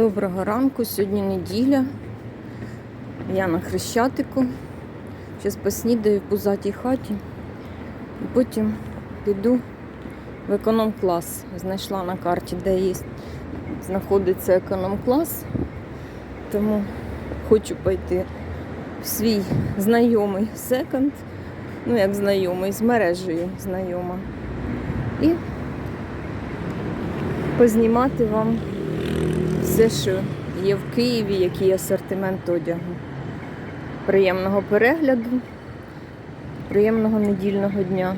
Доброго ранку, сьогодні неділя. Я на Хрещатику. Зараз поснідаю в пузатій хаті. Потім піду в економ-клас. Знайшла на карті, де є, знаходиться економ-клас. Тому хочу пойти в свій знайомий секонд. Ну, як знайомий, з мережею знайома. І познімати вам все, що є в Києві, який асортимент одягу. Приємного перегляду, приємного недільного дня.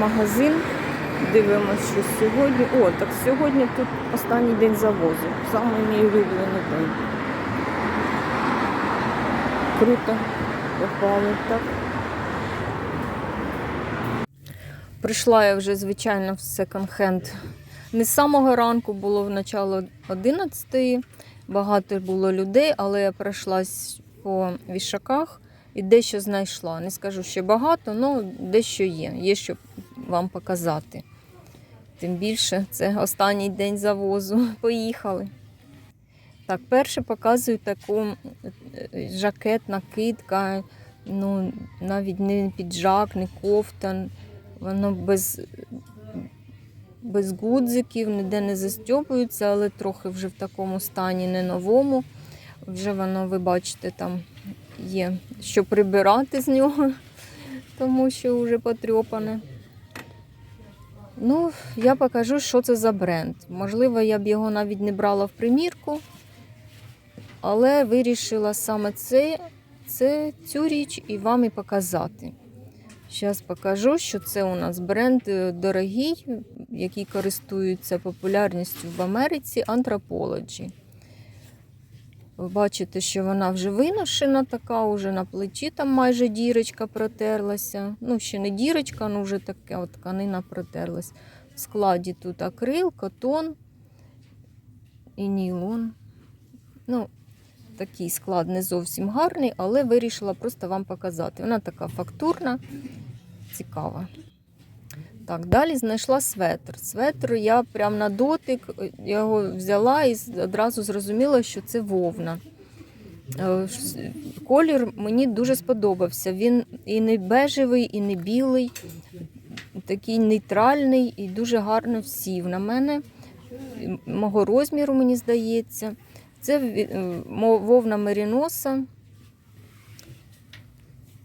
Магазин. Дивимося, що сьогодні. О, так сьогодні тут останній день завозу. Саме мій день. Круто попали, так. Прийшла я вже, звичайно, в секонд-хенд. Не з самого ранку було в начало 11 Багато було людей, але я пройшлась по вішаках і дещо знайшла. Не скажу, що багато, але дещо є. Є що вам показати. Тим більше це останній день завозу. Поїхали. Так, перше показую таку е, жакет, накидка, ну, навіть не піджак, не кофта. Воно без, без гудзиків, ніде не застьопується, але трохи вже в такому стані не новому. Вже воно, ви бачите, там є що прибирати з нього, тому що вже потрьопане. Ну, я покажу, що це за бренд. Можливо, я б його навіть не брала в примірку, але вирішила саме це, це цю річ і вам і показати. Зараз покажу, що це у нас бренд е, дорогий, який користується популярністю в Америці Anthropology. Ви бачите, що вона вже виношена, така, уже на плечі там майже дірочка протерлася. Ну, ще не дірочка, ну вже така от тканина протерлась. В складі тут акрил, котон і нілон. Ну, такий склад не зовсім гарний, але вирішила просто вам показати. Вона така фактурна, цікава. Так, далі знайшла светр. Светр я прям на дотик його взяла і одразу зрозуміла, що це вовна. Е, Колір мені дуже сподобався. Він і не бежевий, і не білий, такий нейтральний і дуже гарно всів на мене. Мого розміру, мені здається. Це е, вовна меріноса.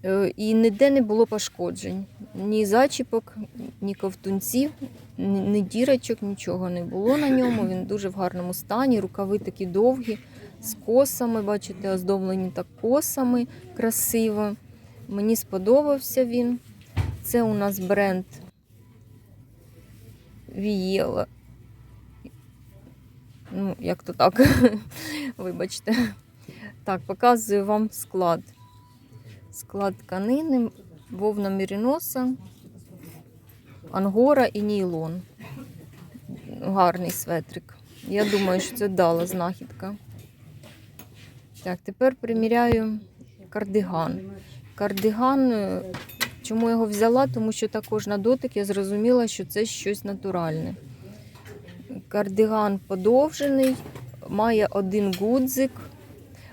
Е, І ніде не було пошкоджень. Ні зачіпок, ні ковтунців, ні дірочок, нічого не було на ньому. Він дуже в гарному стані. Рукави такі довгі, з косами, бачите, оздоблені так косами красиво. Мені сподобався він. Це у нас бренд Вієла. Ну, як то так, вибачте. Так, показую вам склад. Склад тканини, вовна міріноса, ангора і нейлон. Гарний светрик. Я думаю, що це дала знахідка. Так, тепер приміряю кардиган. Кардиган, е, чому його взяла? Тому що також на дотик я зрозуміла, що це щось натуральне. Кардиган подовжений, має один гудзик.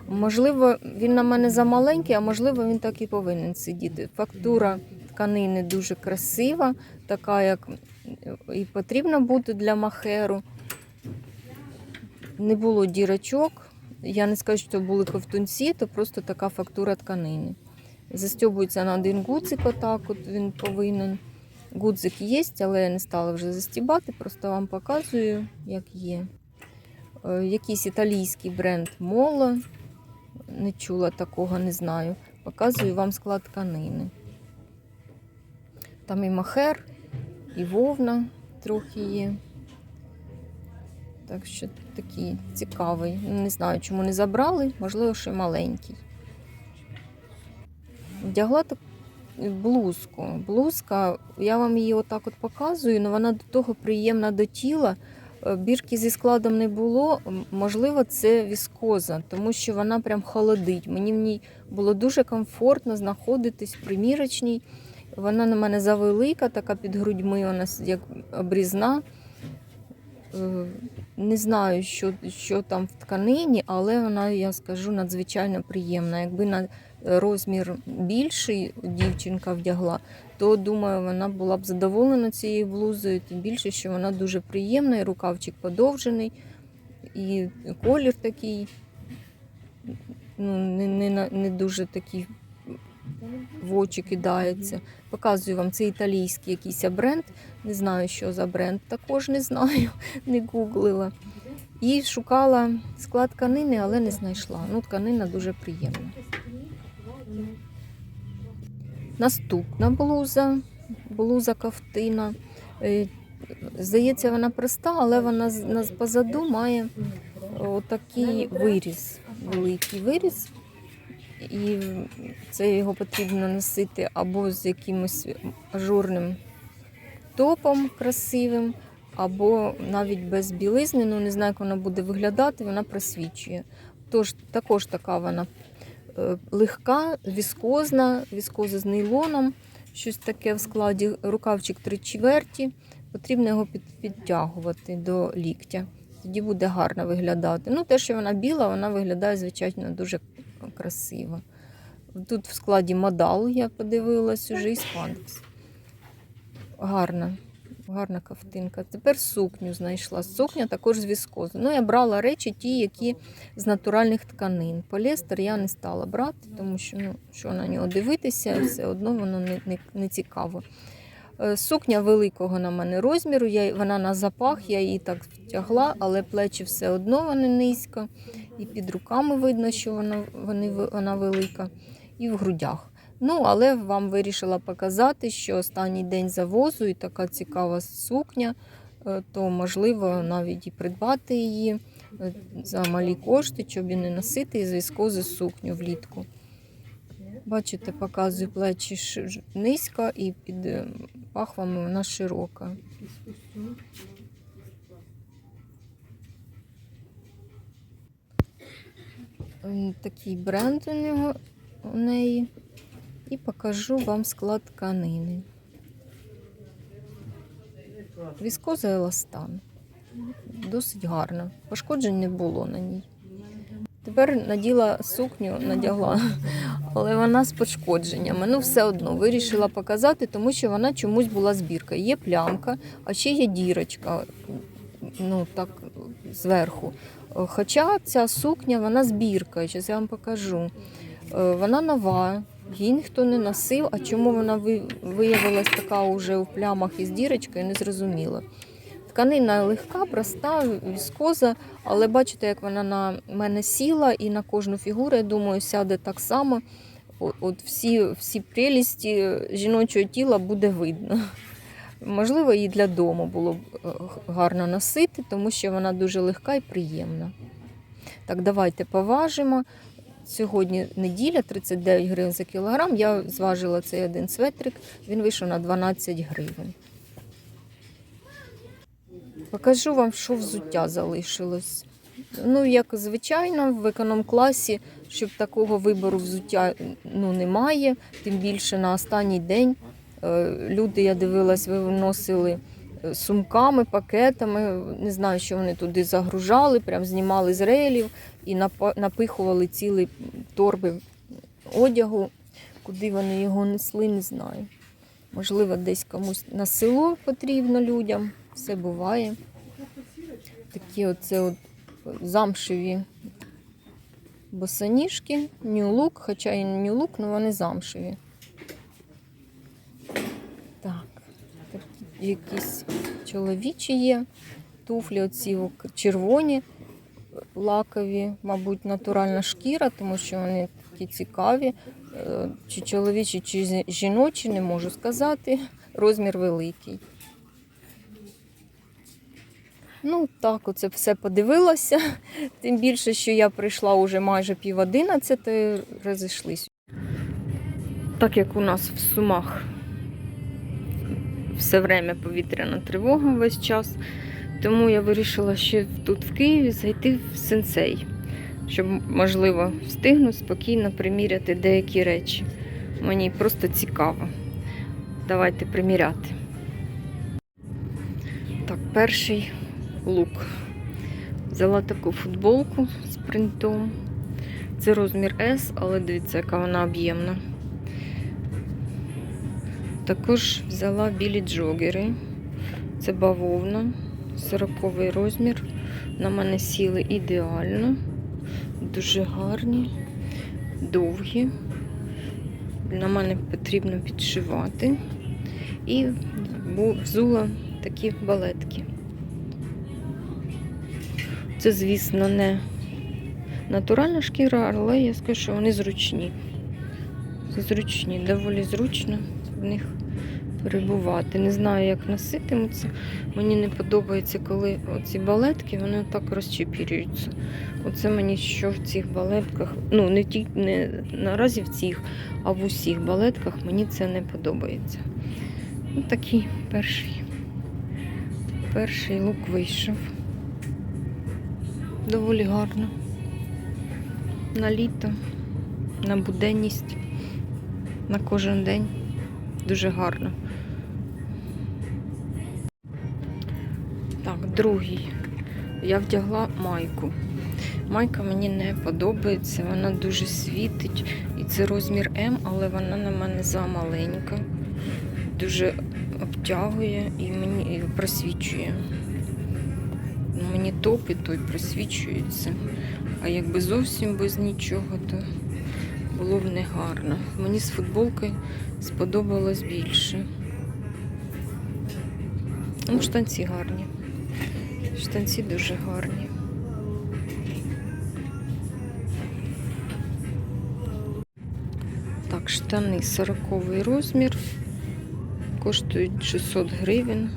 Можливо, він на мене замаленький, а можливо, він так і повинен сидіти. Фактура тканини дуже красива, така, як і потрібно бути для махеру. Не було дірочок. Я не скажу, що були ковтунці, то просто така фактура тканини. Застьобується на один гудзик, отак от він повинен. Гудзик є, але я не стала вже застібати, просто вам показую, як є. Е, Якийсь італійський бренд Моло. Не чула такого, не знаю. Показую вам склад тканини. Там і махер, і вовна трохи є. Так що такий цікавий. Не знаю, чому не забрали, можливо, ще маленький. Вдягла так блузку. Блузка, я вам її отак от показую, але вона до того приємна до тіла. Бірки зі складом не було. Можливо, це віскоза, тому що вона прям холодить. Мені в ній було дуже комфортно знаходитись в примірочній. Вона на мене завелика, така під грудьми, вона с- як обрізна. Е, Не знаю, що, що там в тканині, але вона, я скажу, надзвичайно приємна. Якби на розмір більший дівчинка вдягла, то думаю, вона була б задоволена цією блузою, тим більше, що вона дуже приємна, і рукавчик подовжений, і колір такий, ну, не, не, не дуже такий в очі кидається. Показую вам це італійський якийсь бренд. Не знаю, що за бренд, також не знаю, не гуглила. І шукала склад тканини, але не знайшла. Ну, тканина дуже приємна. Наступна блуза, блуза ковтина. Е, Здається, вона проста, але вона позаду має отакий виріз, великий виріз. І це його потрібно носити або з якимось ажурним топом красивим, або навіть без білизни. Ну, не знаю, як вона буде виглядати, вона просвічує. Тож також така вона легка, віскозна, віскоза з нейлоном, щось таке в складі, рукавчик три чверті. Потрібно його підтягувати до ліктя. Тоді буде гарно виглядати. Ну, те, що вона біла, вона виглядає, звичайно, дуже красиво. Тут в складі модал, я подивилась, уже і спандекс. Гарна, гарна ковтинка. Тепер сукню знайшла. Сукня також з віскози. Ну, я брала речі, ті, які з натуральних тканин. Поліестер я не стала брати, тому що ну, що на нього дивитися, все одно воно не, не, не цікаво. Е, Сукня великого на мене розміру, я, вона на запах, я її так втягла, але плечі все одно вони низько. І під руками видно, що вона, вони, вона велика, і в грудях. Ну, але вам вирішила показати, що останній день завозу і така цікава сукня, е, то можливо навіть і придбати її е, за малі кошти, щоб і не носити із військози сукню влітку. Бачите, показую плечі низько і під е, пахвами вона широка. Такий бренд у нього у неї. І покажу вам склад тканини. Віскоза еластан. Досить гарна. Пошкоджень не було на ній. Тепер наділа сукню, надягла, але вона з пошкодженнями. Ну, все одно вирішила показати, тому що вона чомусь була збірка. Є плямка, а ще є дірочка. Ну, так, зверху. Хоча ця сукня, вона збірка, зараз я вам покажу. Е, Вона нова, її ніхто не носив, а чому вона ви- виявилась така уже у плямах із дірочкою, не зрозуміло. Тканина легка, проста, віскоза, але бачите, як вона на мене сіла і на кожну фігуру, я думаю, сяде так само. От всі, всі прелісті жіночого тіла буде видно. Можливо, її для дому було б е, гарно носити, тому що вона дуже легка і приємна. Так, давайте поважимо. Сьогодні неділя, 39 гривень за кілограм. Я зважила цей один светрик, він вийшов на 12 гривень. Покажу вам, що взуття залишилось. Ну, як звичайно, в економ-класі, щоб такого вибору взуття ну, немає. Тим більше на останній день е, люди, я дивилась, виносили е, сумками, пакетами. Не знаю, що вони туди загружали, прям знімали з рейлів і напихували цілі торби одягу. Куди вони його несли, не знаю. Можливо, десь комусь на село потрібно людям. Все буває. Такі оце от замшеві босоніжки, нью-лук, хоча і не нью-лук, але вони замшеві. Так, такі якісь чоловічі є. Туфлі оці червоні, лакові, мабуть, натуральна шкіра, тому що вони такі цікаві. Е, Чи чоловічі, чи жіночі, не можу сказати. Розмір великий. Ну, так, оце все подивилася. Тим більше, що я прийшла уже майже пів одинадцятої, розійшлись. Так як у нас в Сумах все время повітряна тривога весь час, тому я вирішила ще тут в Києві зайти в сенсей, щоб, можливо, встигну спокійно приміряти деякі речі. Мені просто цікаво. Давайте приміряти. Так, перший лук. Взяла таку футболку з принтом. Це розмір S, але дивіться, яка вона об'ємна. Також взяла білі джогери. Це бавовна, 40 розмір. На мене сіли ідеально, дуже гарні, довгі. На мене потрібно підшивати. І взула такі балетки. Це, звісно, не натуральна шкіра, але я скажу, що вони зручні. Зручні, доволі зручно в них перебувати. Не знаю, як носитимуться. Мені не подобається, коли оці балетки вони так розчепірюються. Оце мені що в цих балетках, ну не ті, не наразі в цих, а в усіх балетках мені це не подобається. Ну, такий перший. Перший лук вийшов. Доволі гарно. На літо, на буденність, на кожен день. Дуже гарно. Другий. Я вдягла майку. Майка мені не подобається, вона дуже світить. І це розмір М, але вона на мене замаленька. Дуже обтягує і мені і просвічує. Ну, Мені топ і той просвічується. А якби зовсім без нічого, то було б негарно. Мені з футболкою сподобалось більше. Ну, штанці гарні. Штанці дуже гарні. Так, штани 40 розмір. Коштують 600 гривень.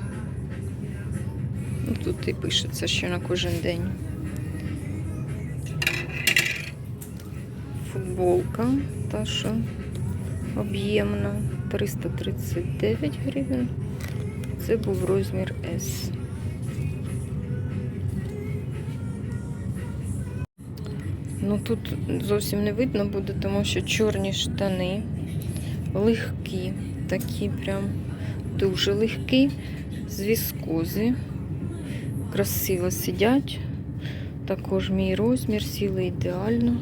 Ну, тут і пишеться, що на кожен день. Футболка, та що об'ємна, 339 гривень. Це був розмір S. Ну тут зовсім не видно буде, тому що чорні штани легкі, такі прям дуже легкі, з віскози. Красиво сидять. Також мій розмір, сіли ідеально.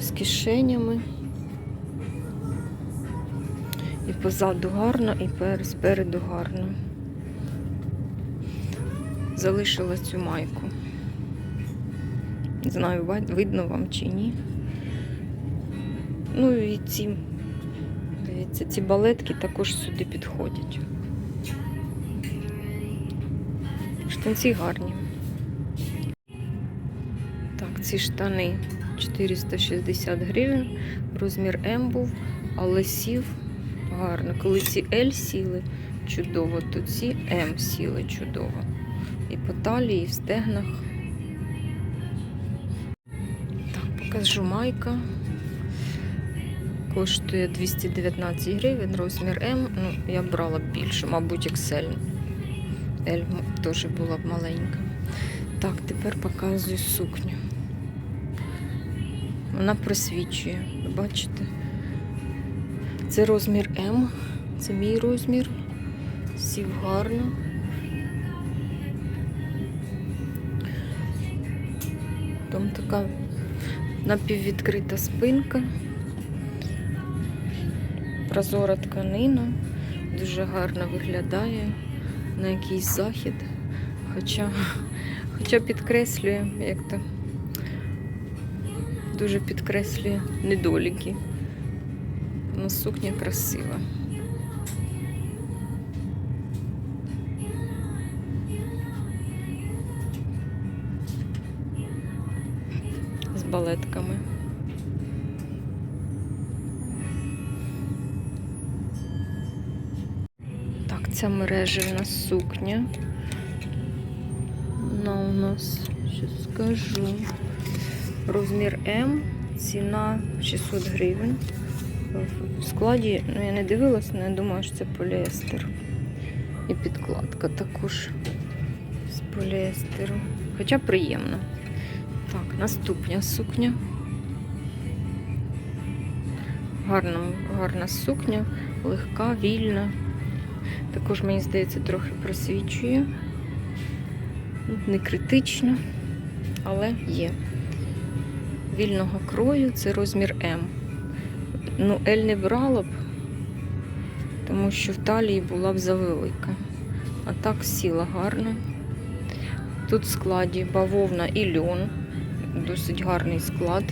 З кишенями. І позаду гарно, і спереду гарно. Залишила цю майку. Не знаю, видно вам чи ні. Ну і ці, дивіться, ці балетки також сюди підходять. Штанці гарні. Так, ці штани 460 гривень. Розмір М був, але сів гарно. Коли ці L сіли чудово, то ці М сіли чудово. І по талії, і в стегнах. Так. Коштує 219 гривень, розмір М. Ну, я брала більше, мабуть, XL. L теж була б маленька. Так, тепер показую сукню. Вона просвічує, бачите? Це розмір М. Це мій розмір. Сів гарно. Там така напіввідкрита спинка. Прозора тканина. Дуже гарно виглядає на якийсь захід. Хоча, хоча підкреслює, як то дуже підкреслює недоліки. Ну, сукня красива. Балетками. Так, ця мережевна сукня. Вона у нас, що скажу, розмір М, ціна 600 гривень. В складі, ну я не дивилась, але я думаю, що це поліестер. І підкладка також з поліестеру. Хоча приємно. Так, наступна сукня. Гарна, гарна сукня, легка, вільна. Також, мені здається, трохи просвічує. Не критично, але є. Вільного крою це розмір М. Ну, L не брала б, тому що в талії була б завелика. А так сіла гарно. Тут в складі бавовна і льон. Досить гарний склад.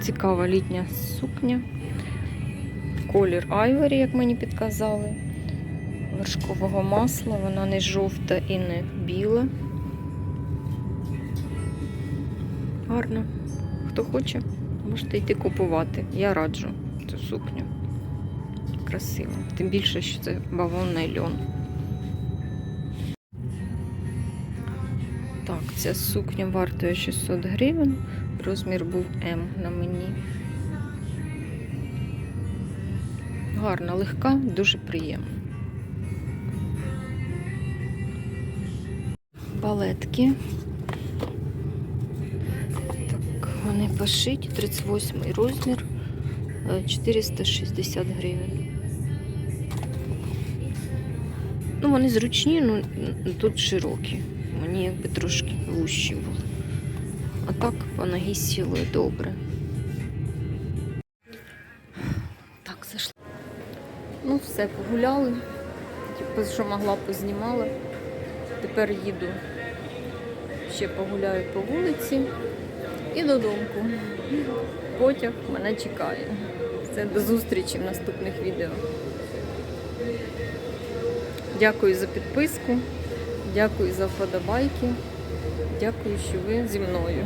Цікава літня сукня. Колір айворі, як мені підказали. Вершкового масла, вона не жовта і не біла. Гарно. Хто хоче, можете йти купувати. Я раджу цю сукню. Красиво. Тим більше, що це бавовний льон. Так, ця сукня вартує 600 гривень. Розмір був М на мені. Гарна, легка, дуже приємна. Балетки. Так, вони пошиті, 38 розмір, е, 460 гривень. Ну, вони зручні, ну тут широкі. Мені якби трошки вущі були. А так по ногі сіли добре. Так, зайшла. Ну, все, погуляли. Що могла, познімала. Тепер їду. Ще погуляю по вулиці і додому. Потяг мене чекає. Все, до зустрічі в наступних відео. Дякую за підписку, дякую за вподобайки. Дякую, що ви зі мною.